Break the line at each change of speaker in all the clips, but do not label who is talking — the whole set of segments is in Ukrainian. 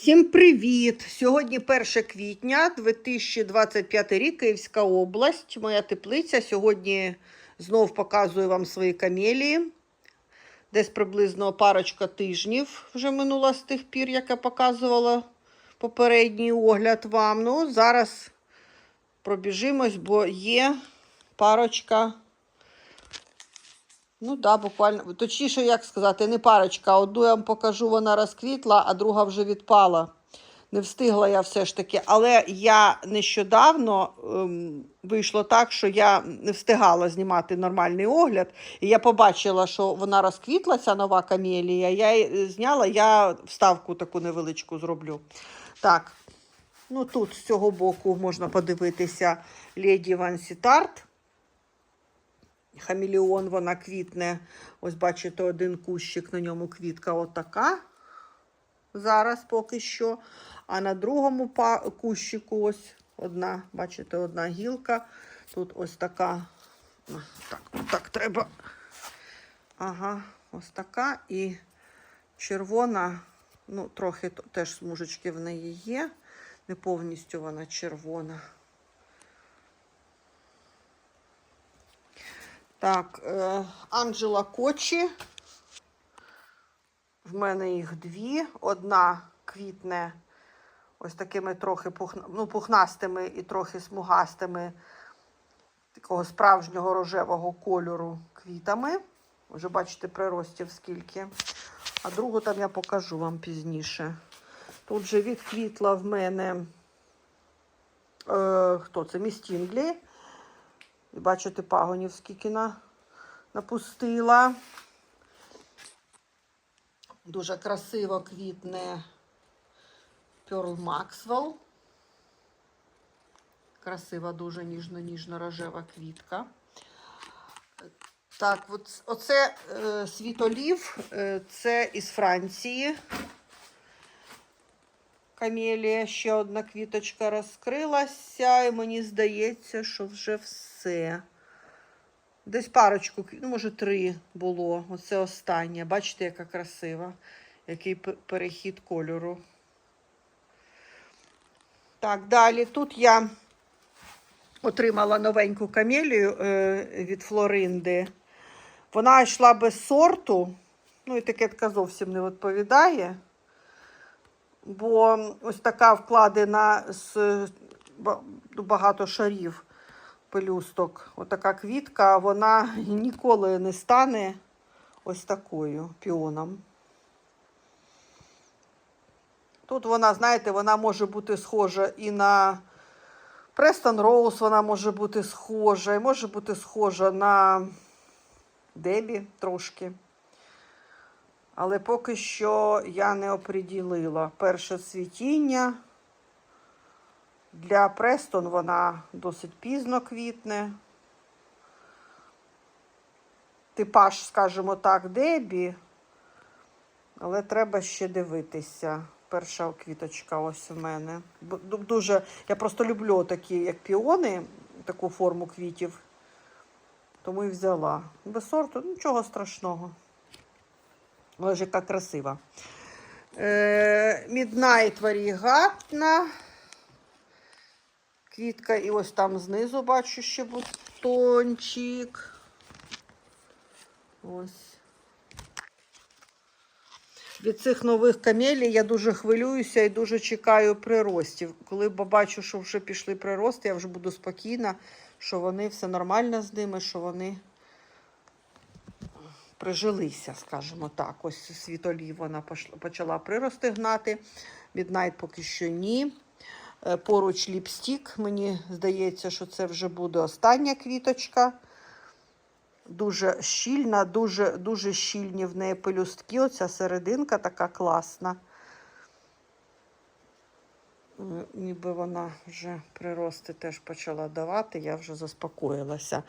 Всім привіт! Сьогодні 1 квітня 2025 рік, Київська область, моя теплиця. Сьогодні знов показую вам свої камелії. Десь приблизно парочка тижнів вже минула з тих пір, як я показувала попередній огляд вам. Ну, зараз пробіжимось, бо є парочка. Ну так, да, буквально. Точніше, як сказати, не парочка. Одну я вам покажу, вона розквітла, а друга вже відпала. Не встигла я все ж таки. Але я нещодавно ем, вийшло так, що я не встигала знімати нормальний огляд. І я побачила, що вона розквітла, ця нова камелія. Я її зняла, я вставку таку невеличку зроблю. Так, ну тут з цього боку можна подивитися Леді Ван Сітарт. Хамелеон, вона квітне. Ось бачите, один кущик, на ньому квітка отака. Зараз поки що. А на другому кущику ось одна, бачите, одна гілка. Тут ось така. Так, так треба. Ага, ось така. І червона, ну, трохи теж смужечки в неї є. Не повністю вона червона. Так, е, Анджела Кочі. В мене їх дві. Одна квітне ось такими трохи пухна, ну, пухнастими і трохи смугастими такого справжнього рожевого кольору квітами. Вже бачите, приростів скільки. А другу там я покажу вам пізніше. Тут же відквітла в мене е, хто це? Містінглі. І бачите, пагонів скільки на, напустила. Дуже красиво квітне Pearl Maxwell. Красива, дуже ніжно-ніжно рожева квітка. Так, оце е, світолів, е, це із Франції. Камелія, ще одна квіточка розкрилася, і мені здається, що вже все. Десь парочку, ну, може, три було. Оце останнє. Бачите, яка красива, який перехід кольору. Так, далі. Тут я отримала новеньку камелію е, від Флоринди. Вона йшла без сорту. Ну, етикетка зовсім не відповідає. Бо ось така вкладена з ну, багато шарів пелюсток. Отака квітка, вона ніколи не стане ось такою піоном. Тут вона, знаєте, вона може бути схожа і на Престон Роуз, вона може бути схожа, і може бути схожа на Дебі трошки. Але поки що я не оприділила перше цвітіння. Для Престон вона досить пізно квітне. Типаж, скажімо так, Дебі. Але треба ще дивитися. Перша квіточка ось в мене. Дуже, я просто люблю такі, як піони, таку форму квітів. Тому і взяла. Без сорту нічого страшного. Але ж яка красива. Е, Midnight Variegata. Квітка, і ось там знизу бачу ще бутончик. Ось. Від цих нових камелій я дуже хвилююся і дуже чекаю приростів. Коли побачу, що вже пішли прирости, я вже буду спокійна, що вони все нормально з ними, що вони прижилися, скажімо так. Ось світолів вона почала прирости гнати. Midnight поки що ні. Е, Поруч ліпстік. Мені здається, що це вже буде остання квіточка. Дуже щільна, дуже, дуже щільні в неї пелюстки. Оця серединка така класна. Ніби вона вже прирости теж почала давати, я вже заспокоїлася.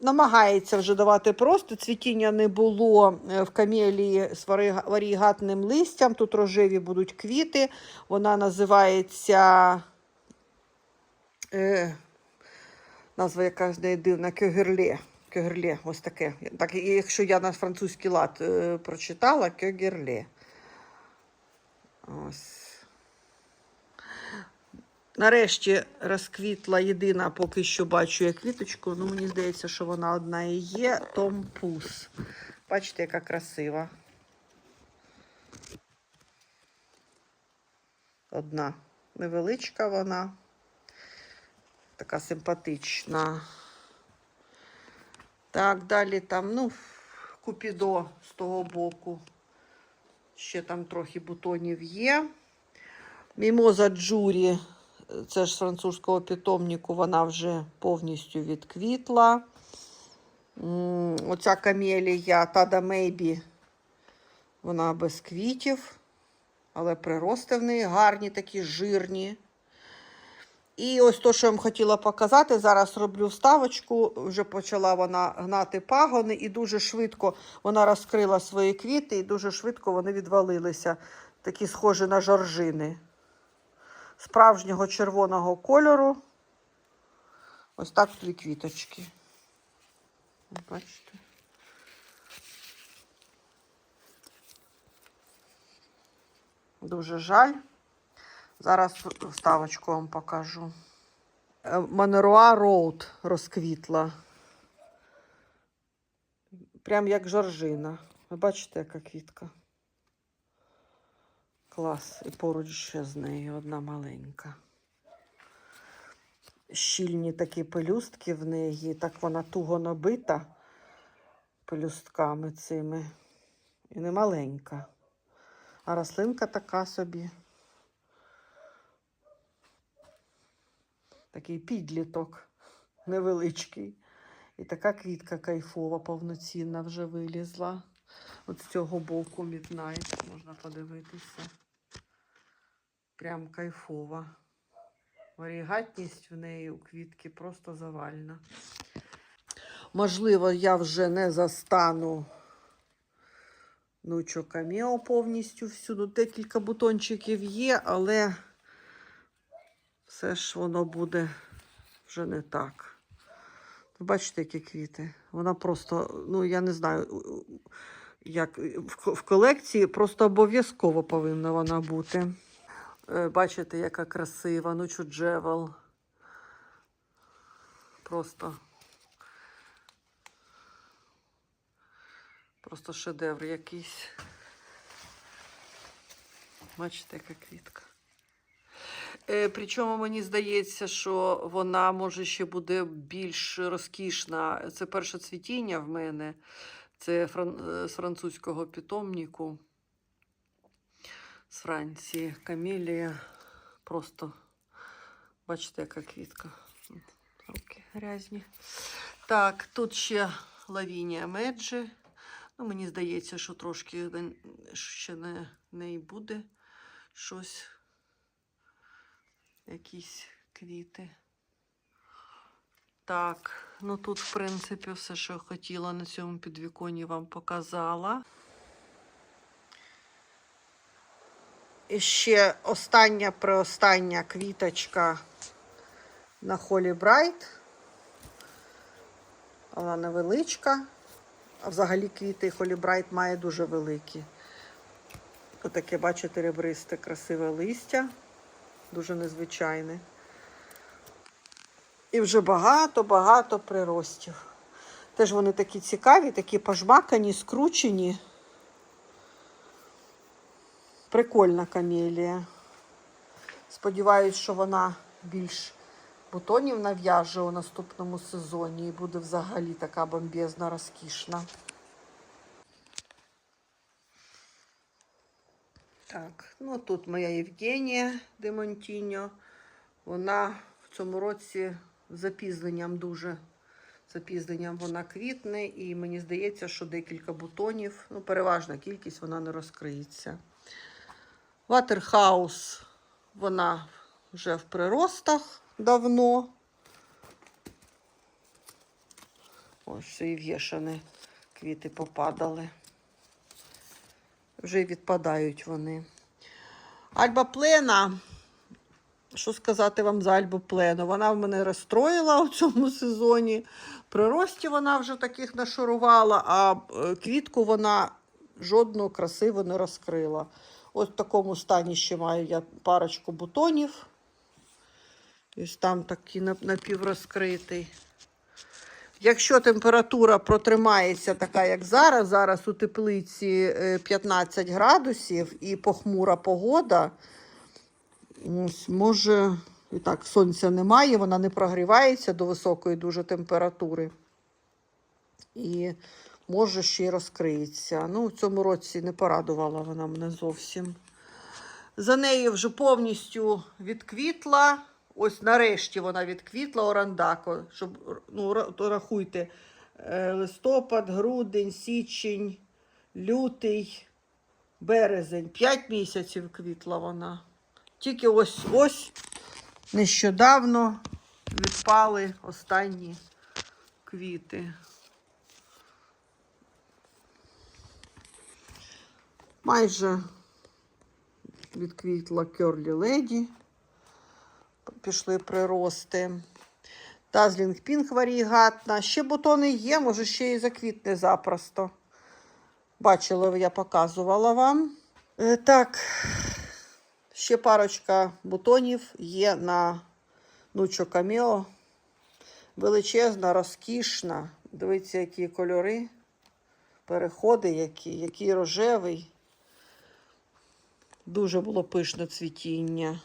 Намагається вже давати просто. Цвітіння не було е, в камелії з варігатним листям. Тут рожеві будуть квіти. Вона називається. Е, назва якась не дивна кьогерле. Кьогерле, ось таке. Так, якщо я на французький лад е, прочитала, кьогерле. Ось. Нарешті розквітла єдина, поки що бачу я квіточку. Ну, мені здається, що вона одна і є. Том Пус. Бачите, яка красива. Одна. Невеличка вона. Така симпатична. Так, далі там, ну, купідо з того боку. Ще там трохи бутонів є. Мімоза Джурі, це ж французького питомнику, вона вже повністю відквітла. Оця камелія Тада Мейбі, вона без квітів, але прирости в неї гарні, такі жирні. І ось то, що я вам хотіла показати, зараз роблю вставочку. Вже почала вона гнати пагони, і дуже швидко вона розкрила свої квіти, і дуже швидко вони відвалилися. Такі схожі на жоржини. Справжнього червоного кольору. Ось так дві квіточки. Бачите? Дуже жаль. Зараз вставочку вам покажу. Е, Манеруа Роуд розквітла. Прям як жоржина. Ви бачите, яка квітка? Клас. І поруч ще з нею одна маленька. Щільні такі пелюстки в неї, так вона туго набита пелюстками цими. І не маленька. А рослинка така собі. Такий підліток невеличкий. І така квітка кайфова, повноцінна вже вилізла. От з цього боку Midnight можна подивитися. Прям кайфова. Варігатність в неї у квітки просто завальна. Можливо, я вже не застану нучо камео повністю всюди. Декілька бутончиків є, але все ж воно буде вже не так. Бачите, які квіти? Вона просто, ну я не знаю, як в колекції просто обов'язково повинна вона бути. Е, Бачите, яка красива, ну чуджевел. Просто. Просто шедевр якийсь. Бачите, яка квітка. Е, Причому мені здається, що вона може ще буде більш розкішна. Це перше цвітіння в мене. Це фран... е, з французького питомнику з Франції. Камелія. Просто бачите, яка квітка. Руки грязні. Так, тут ще лавінія меджі. Ну, мені здається, що трошки ще не, не буде щось якісь квіти. Так, ну тут, в принципі, все, що я хотіла на цьому підвіконні, вам показала. І ще остання преостання квіточка на Холі Брайт. Вона невеличка. А взагалі квіти Холі Брайт має дуже великі. Отаке, бачите, ребристе, красиве листя дуже незвичайне. І вже багато-багато приростів. Теж вони такі цікаві, такі пожмакані, скручені. Прикольна камелія. Сподіваюсь, що вона більш бутонів нав'яже у наступному сезоні і буде взагалі така бомбезна, розкішна. Так, ну тут моя Євгенія Демонтіньо. Вона в цьому році запізненням дуже запізненням вона квітне, і мені здається, що декілька бутонів, ну, переважна кількість, вона не розкриється. Ватерхаус, вона вже в приростах давно. Ось і вішані квіти попадали. Вже відпадають вони. Альба Плена. Що сказати вам за Альбу Плену? Вона в мене розстроїла у цьому сезоні. При рості вона вже таких нашарувала, а е, квітку вона жодну красиво не розкрила. Ось в такому стані ще маю я парочку бутонів. Ось там такий напіврозкритий. Якщо температура протримається така, як зараз, зараз у теплиці е, 15 градусів і похмура погода, ось, може, і так, сонця немає, вона не прогрівається до високої дуже температури. І може ще й розкриється. Ну, в цьому році не порадувала вона мене зовсім. За нею вже повністю відквітла. Ось нарешті вона відквітла орандако. Щоб, ну, рахуйте, е, листопад, грудень, січень, лютий, березень. П'ять місяців квітла вона. Тільки ось ось нещодавно відпали останні квіти. Майже відквітла Керлі Леді. Пішли прирости. Тазлінг Пінк варігатна. Ще бутони є, може ще і заквітне запросто. Бачили, я показувала вам. Е, Так, ще парочка бутонів є на Нучо Камео. Величезна, розкішна. Дивіться, які кольори, переходи, які, який рожевий. Дуже було пишне цвітіння.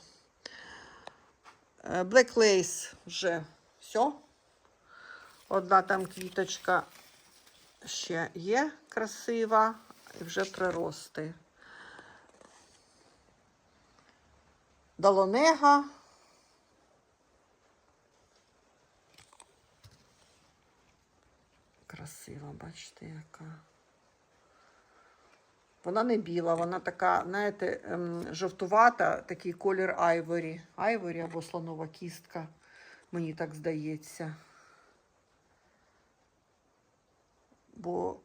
Е, Black Lace вже все. Одна там квіточка ще є красива, і вже прирости. Далонега. Красива, бачите, яка. Вона не біла, вона така, знаєте, ем, жовтувата, такий колір айворі. Айворі або слонова кістка, мені так здається. Бо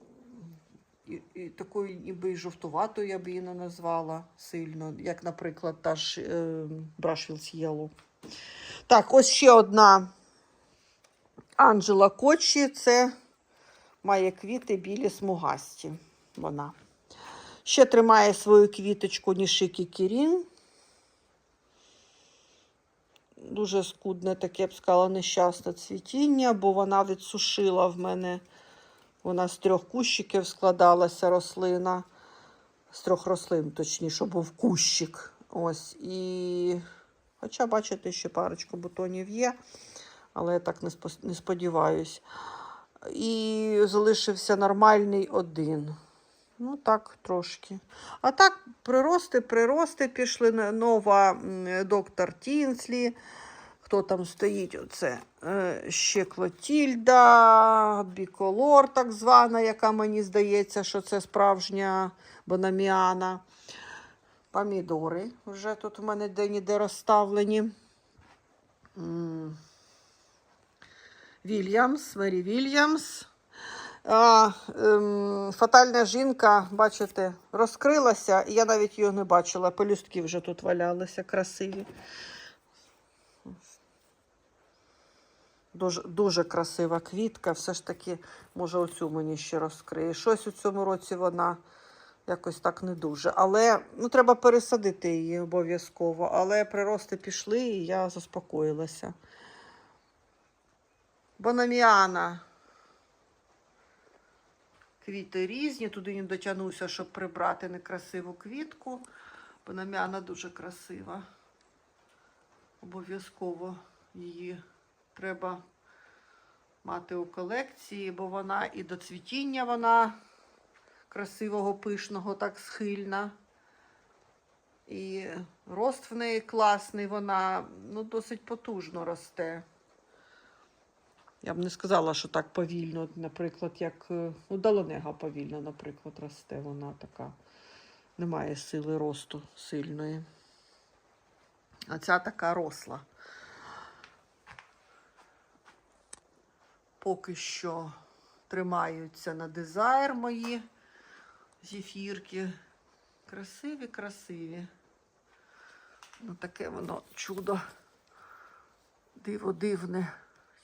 і, і такою ніби жовтуватою я б її не назвала сильно, як, наприклад, та ж е, Brushfields Yellow. Так, ось ще одна Анджела Кочі. Це має квіти білі смугасті. Вона. Ще тримає свою квіточку Нішики Кірін. Дуже скудне таке, я б сказала, нещасне цвітіння, бо вона відсушила в мене. Вона з трьох кущиків складалася рослина. З трьох рослин, точніше, був кущик. Ось. І... Хоча, бачите, ще парочка бутонів є, але я так не сподіваюсь. І залишився нормальний один. Ну, так, трошки. А так, прирости, прирости пішли. Нова доктор Тінслі. Хто там стоїть? Оце е, ще Клотільда, Біколор, так звана, яка мені здається, що це справжня бонаміана. Помідори вже тут у мене де-ніде розставлені. Вільямс, Мері Вільямс. А, ем, фатальна жінка, бачите, розкрилася, і я навіть її не бачила. Пелюстки вже тут валялися красиві. Дуже, дуже красива квітка. Все ж таки, може, оцю мені ще розкриє. Щось у цьому році вона якось так не дуже. Але ну, треба пересадити її обов'язково. Але прирости пішли, і я заспокоїлася. Бонаміана. Квіти різні, туди не дотягнуся, щоб прибрати некрасиву квітку. Бонаміана дуже красива. Обов'язково її треба мати у колекції, бо вона і до цвітіння вона красивого, пишного, так схильна. І рост в неї класний, вона ну, досить потужно росте. Я б не сказала, що так повільно, наприклад, як е, ну, Далонега повільно, наприклад, росте. Вона така, немає сили росту сильної. А ця така росла. Поки що тримаються на дизайр мої зефірки. Красиві, красиві. Ну, таке воно чудо. Диво дивне,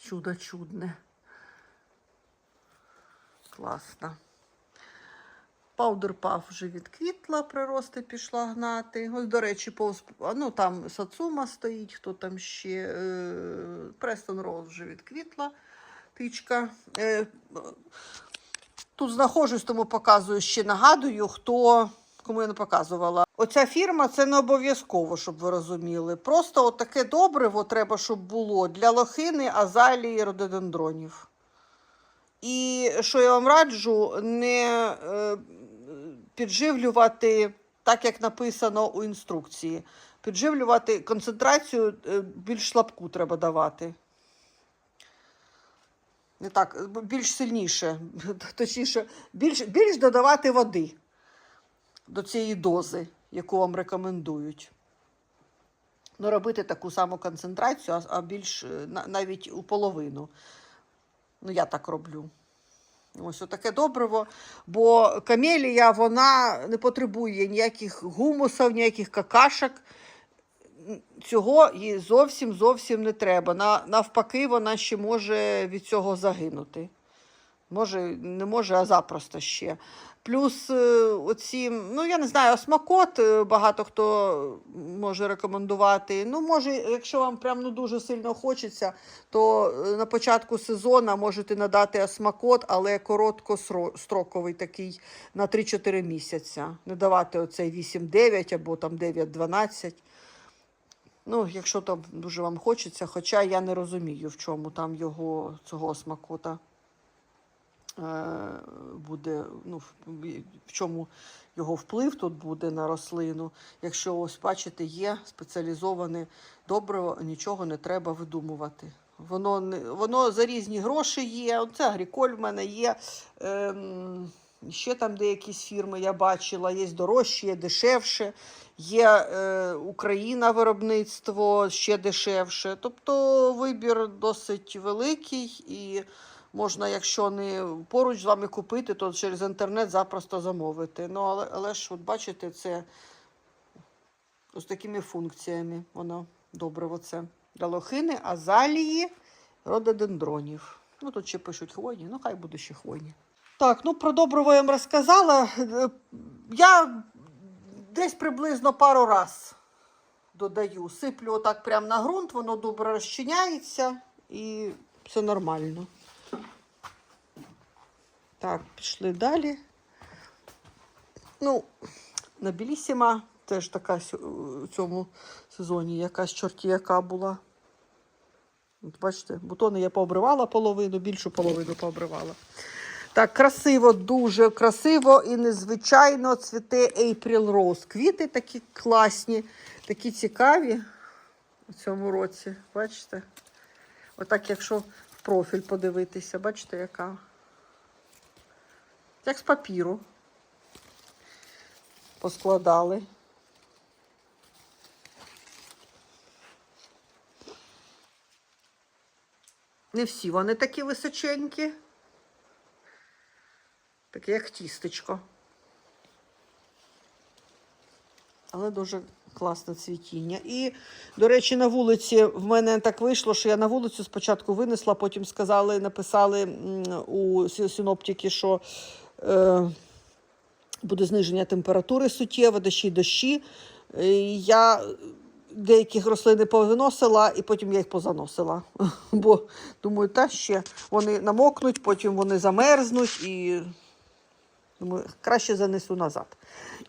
чудо чудне. Класно. Паудерпаф вже відквітла, прирости пішла гнати. Ось, до речі, повз, ну, там Сацума стоїть, хто там ще. Е, Престон Роуз вже відквітла. Тичка. Е, тут знаходжусь, тому показую ще нагадую, хто кому я не показувала. Оця фірма це не обов'язково, щоб ви розуміли. Просто от таке добриво треба, щоб було для лохини, азалії, рододендронів. І що я вам раджу, не е, підживлювати так, як написано у інструкції. Підживлювати концентрацію е, більш слабку треба давати. Не так, більш сильніше, точніше, більш, більш додавати води до цієї дози, яку вам рекомендують. Ну, робити таку саму концентрацію, а, більш е, навіть у половину. Ну, я так роблю. Ось отаке добриво. Бо камелія вона не потребує ніяких гумусів, ніяких какашок. Цього їй зовсім зовсім не треба. Навпаки, вона ще може від цього загинути. Може, не може, а запросто ще. Плюс е, оці, ну я не знаю, смакот багато хто може рекомендувати. Ну, може, якщо вам прям ну, дуже сильно хочеться, то е, на початку сезону можете надати осмакот, але короткостроковий такий на 3-4 місяця. Не давати оцей 8-9 або там 9-12. Ну, якщо там дуже вам хочеться, хоча я не розумію, в чому там його цього смакота е, буде, ну, в- чому його вплив тут буде на рослину. Якщо ось бачите, є спеціалізоване добриво, нічого не треба видумувати. Воно, воно за різні гроші є. Це Агріколь в мене є. Ем, ще там деякісь фірми я бачила, є дорожче, є дешевше, є е, Україна виробництво ще дешевше. Тобто вибір досить великий і можна, якщо не поруч з вами купити, то через інтернет запросто замовити. Ну, але, але ж, от бачите, це з такими функціями воно добре. Оце. Для лохини, азалії, рододендронів. Ну, тут ще пишуть хвойні, ну хай буде ще хвойні. Так, ну про добриво я вам розказала. Я десь приблизно пару раз додаю. Сиплю отак прямо на ґрунт, воно добре розчиняється і все нормально. Так, пішли далі. Ну, на Білісіма теж така у цьому сезоні якась чорті яка була. От бачите, бутони я пообривала половину, більшу половину пообривала. Так, красиво, дуже красиво і незвичайно цвіте April Rose. Квіти такі класні, такі цікаві у цьому році. Бачите? Отак, якщо в профіль подивитися, бачите, яка. Як з папіру. Поскладали. Не всі вони такі височенькі. Таке як тістечко. Але дуже класне цвітіння. І, до речі, на вулиці в мене так вийшло, що я на вулицю спочатку винесла, потім сказали, написали у синоптики, що буде зниження температури суттєво, дощі, дощі. Е, Я деяких рослини повиносила і потім я їх позаносила. Бо думаю, та ще вони намокнуть, потім вони замерзнуть і думаю, краще занесу назад.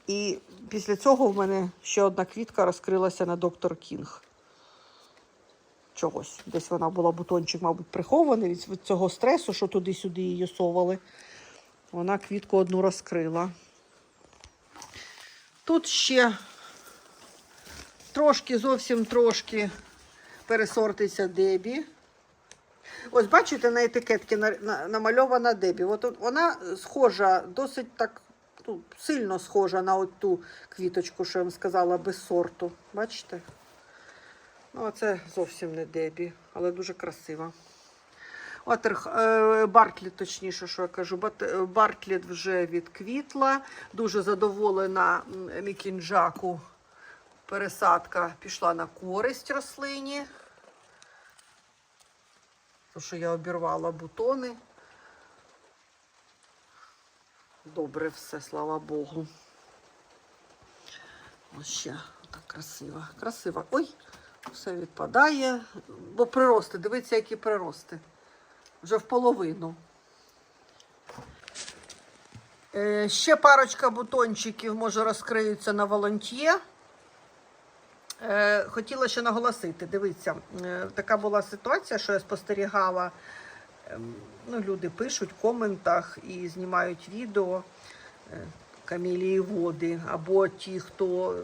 І після цього в мене ще одна квітка розкрилася на доктор Кінг. Чогось. Десь вона була бутончик, мабуть, прихований від цього стресу, що туди-сюди її совали. Вона квітку одну розкрила. Тут ще трошки, зовсім трошки пересортиться Дебі. Ось бачите, на етикетці на- на- намальована Дебі. От вона схожа, досить так ну, сильно схожа на от ту квіточку, що я вам сказала, без сорту. Бачите? Ну, а це зовсім не Дебі, але дуже красива. Отерх, е, Бартліт, точніше, що я кажу, е, Бартліт вже відквітла. Дуже задоволена Мікінджаку. Пересадка пішла на користь рослині. То, що я обірвала бутони. добре все, слава Богу. Ось ще так красиво. Красиво. Ой, все відпадає. Бо прирости, дивіться, які прирости. Вже в половину. Е, ще парочка бутончиків, може, розкриються на волонтє. Е, хотіла ще наголосити, дивіться, е, така була ситуація, що я спостерігала. ем, Ну, люди пишуть в коментах і знімають відео е, камелії води, або ті, хто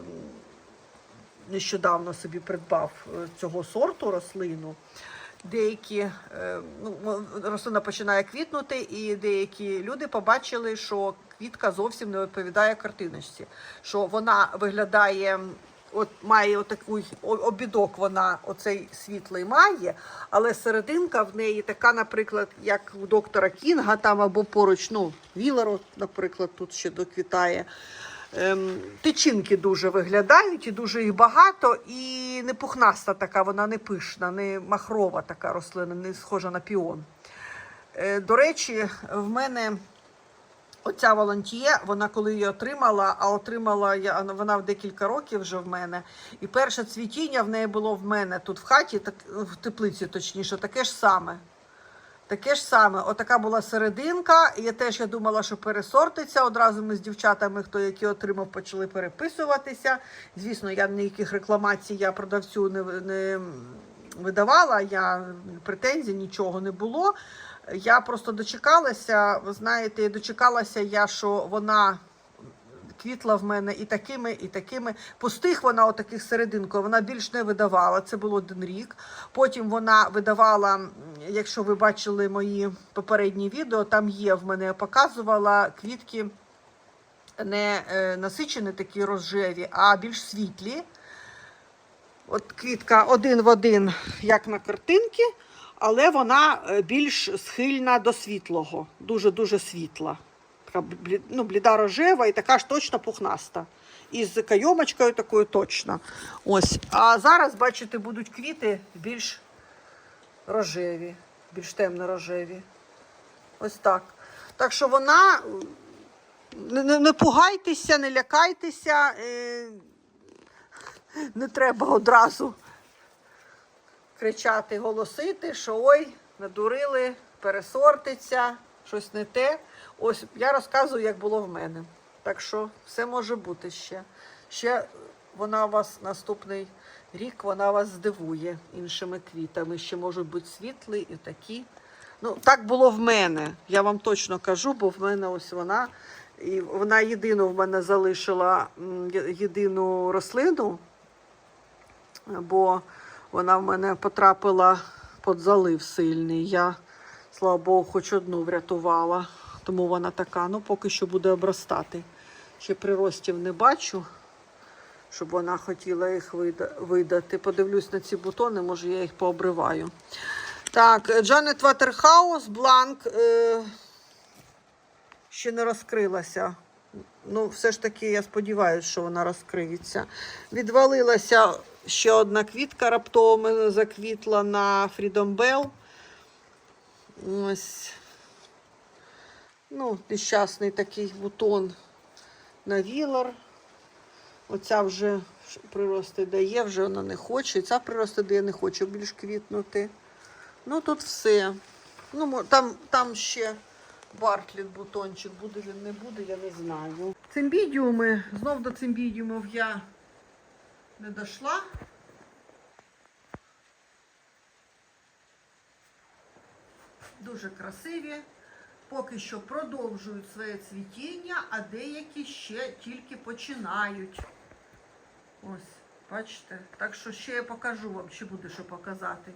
нещодавно собі придбав е, цього сорту рослину. Деякі е, ну, рослина починає квітнути, і деякі люди побачили, що квітка зовсім не відповідає картиночці, що вона виглядає. От має отакий обідок, вона оцей світлий має, але серединка в неї така, наприклад, як у доктора Кінга, там або поруч, ну, Вілеру, наприклад, тут ще доквітає. Ем, тичинки дуже виглядають, і дуже їх багато, і не пухнаста така, вона не пишна, не махрова така рослина, не схожа на піон. Е, до речі, в мене оця волонтіє, вона коли її отримала, а отримала я вона в декілька років вже в мене. І перше цвітіння в неї було в мене тут в хаті, так, в теплиці точніше, таке ж саме. Таке ж саме, отака була серединка. Я теж я думала, що пересортиться. Одразу ми з дівчатами, хто які отримав, почали переписуватися. Звісно, я ніяких рекламацій я продавцю не, не видавала, я претензій, нічого не було. Я просто дочекалася. Ви знаєте, дочекалася я, що вона квітла в мене і такими, і такими. Пустих вона отаких серединкою, вона більш не видавала. Це було один рік. Потім вона видавала, якщо ви бачили мої попередні відео, там є в мене я показувала квітки не е, насичені такі розжеві, а більш світлі. От квітка один в один, як на картинці, але вона е, більш схильна до світлого, дуже-дуже світла. Така ну, бліда рожева і така ж точно пухнаста. І з кайомочкою такою точно. Ось. А зараз, бачите, будуть квіти більш рожеві, більш темно-рожеві. Ось так. Так що вона. Не, не, не пугайтеся, не лякайтеся. Е, не треба одразу кричати, голосити, що ой, надурили, пересортиться, щось не те. Ось я розказую, як було в мене. Так що все може бути ще. Ще вона вас наступний рік вона вас здивує іншими квітами. Ще можуть бути світлі і такі. Ну, так було в мене. Я вам точно кажу, бо в мене ось вона. І вона єдину в мене залишила єдину рослину, бо вона в мене потрапила під залив сильний. Я, слава Богу, хоч одну врятувала. Тому вона така, ну поки що буде обростати. Ще приростів не бачу, щоб вона хотіла їх видати. Подивлюсь на ці бутони, може я їх пообриваю. Так, Джанет Ватерхаус, бланк. Е- ще не розкрилася. Ну, все ж таки, я сподіваюся, що вона розкриється. Відвалилася ще одна квітка раптово заквітла на Freedom Bell. Ось. Ну, нещасний такий бутон на вілар. Оця вже прирости дає, вже вона не хоче. Ця прирости дає, не хоче більш квітнути. Ну, тут все. Ну, там, там ще Бартліт бутончик, буде він, не буде, я не знаю. Цимбідіуми, знов до цимбідіумів я не дійшла. Дуже красиві. Поки що продовжують своє цвітіння, а деякі ще тільки починають. Ось, бачите? Так що ще я покажу вам, чи буде що показати.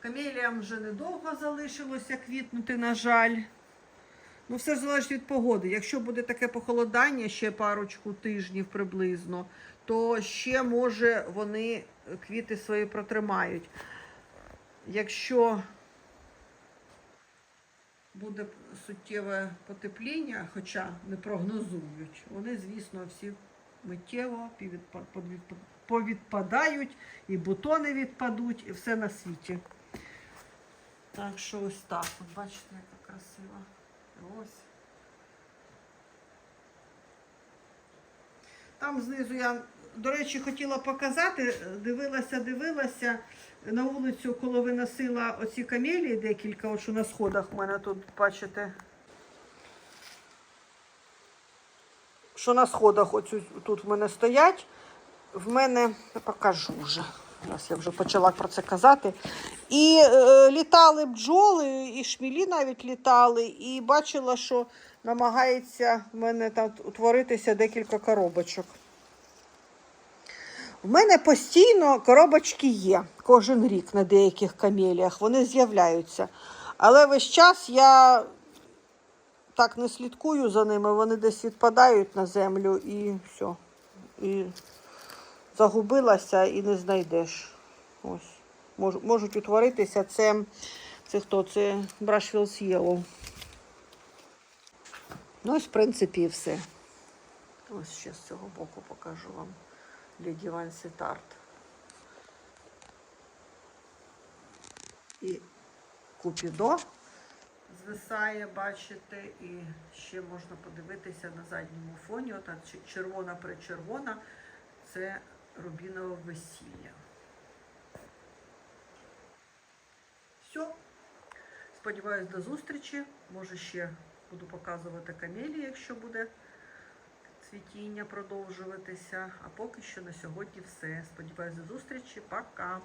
Камеліям вже недовго залишилося квітнути, на жаль. Ну, все залежить від погоди. Якщо буде таке похолодання ще парочку тижнів приблизно, то ще може вони квіти свої протримають. Якщо буде суттєве потепління, хоча не прогнозують, вони, звісно, всі миттєво повідпадають, і бутони відпадуть, і все на світі. Так що ось так. От бачите, яка красива. Ось. Там знизу я до речі, хотіла показати, дивилася, дивилася на вулицю, коли виносила оці камелії декілька, що на сходах в мене тут, бачите. Що на сходах оцю, тут в мене стоять. В мене покажу вже. Раз я вже почала про це казати. І е, літали бджоли, і шмілі навіть літали, і бачила, що намагається в мене там утворитися декілька коробочок. В мене постійно коробочки є кожен рік на деяких камеліях, вони з'являються. Але весь час я так не слідкую за ними, вони десь відпадають на землю і все. І загубилася і не знайдеш. Ось. Мож, можуть утворитися. Це, це хто? Це Brushfields Yellow. Ну, ось, в принципі, і все. Ось ще з цього боку покажу вам. Леді Ван Сітарт. І Купідо звисає, бачите, і ще можна подивитися на задньому фоні. Ота червона причервона це рубінове весілля. Все. Сподіваюсь, до зустрічі. Може, ще буду показувати камелії, якщо буде цвітіння продовжуватися. А поки що на сьогодні все. Сподіваюсь, до зустрічі. Пока!